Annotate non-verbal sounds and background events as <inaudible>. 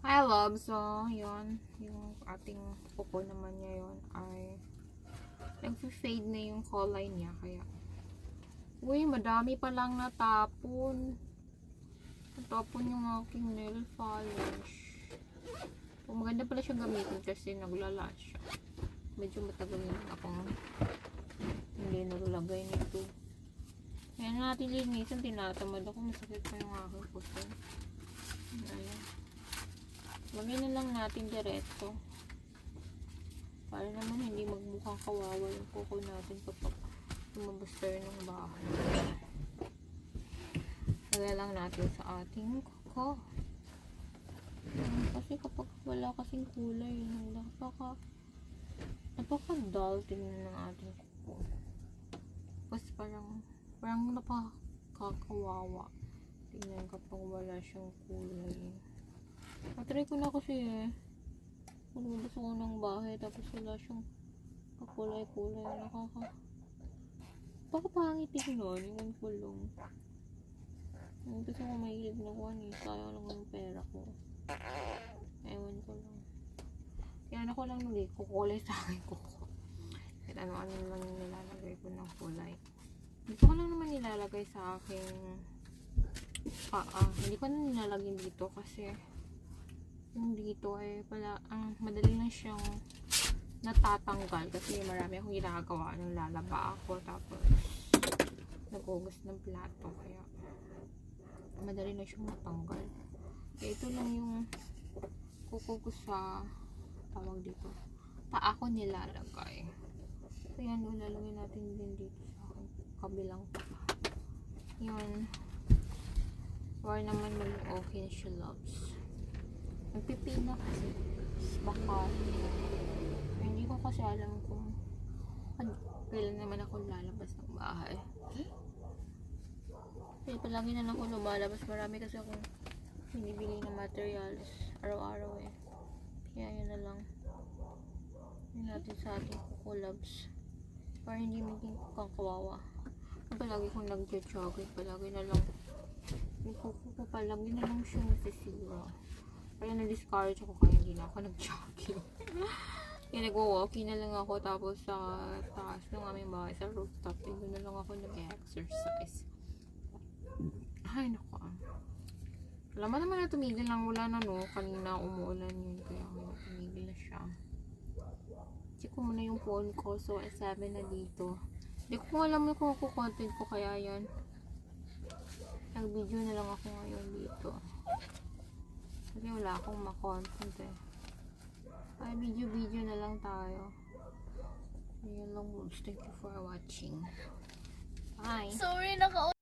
Hi, love. So, yun. Yung ating kuko naman niya yun ay nag-fade na yung kulay niya. Kaya, uy, madami pa lang natapon. Natapon yung aking nail polish. Oh, maganda pala siya gamitin kasi naglala siya. Medyo matagal na akong hindi nalalagay nito. Kaya natin linisan, tinatamad ako. Masakit pa yung aking puso. Ayan. Lagyan na lang natin diretso. Para naman hindi magmukhang kawawa yung kuko natin kapag lumabas tayo ng bahay. Lagyan lang natin sa ating kuko. Kasi kapag wala kasing kulay, napaka napaka-dull tingnan ng ating kuko. Tapos parang parang napakakawawa. Tingnan kapag wala siyang kulay. Natry ko na kasi eh. Lumabas ako ng bahay tapos wala siyang kakulay-kulay. Nakaka... Baka pangit tignan. Iwan ko lang. Yung gusto ko mahilig na kuha eh. Sayang lang ng pera ko. Ewan ko lang. Yan ako lang nung kukulay sa akin kuko. Kahit ano-ano lang yung nilalagay ko ng kulay. Dito ko lang naman nilalagay sa aking ah, hindi ko na nilalagay dito kasi yung dito ay pala ang madali na siyang natatanggal kasi marami akong ginagawa. Nung lalaba ako tapos nagugas ng plato kaya madali na siyang matanggal. Kaya ito lang yung kuko ko sa tawag dito paa ko nilalagay. So yan o lalagay natin din dito sa kabilang paa. Yun. Or naman maging okay na siya loves Nagpipina kasi. Baka. Hindi ko kasi alam kung kailan naman ako lalabas ng bahay. Kaya palagi na lang ako lumalabas. Marami kasi akong binibili na materials araw-araw eh. Kaya yun na lang. Yun natin sa ating kukulabs. Para hindi maging kakawawa. Palagi kong nag-jogging. Palagi na lang. Palagi na lang siya nasisira. Kaya na-discourage ako kaya hindi na ako nag-jogging. <laughs> kaya nag-walking na lang ako tapos sa taas ng aming bahay sa rooftop. Doon na lang ako nag-exercise. Ay, naku. ah. Alam mo naman na tumigil lang wala na no. Kanina umuulan yun. Kaya tumigil na siya. Check ko muna yung phone ko. So, S7 na dito. Hindi ko alam kung ako content ko kaya yan. Nag-video na lang ako ngayon dito. Wala akong makontent eh. Ay, video-video na lang tayo. Ayan lang, Thank you for watching. Bye! Sorry, naka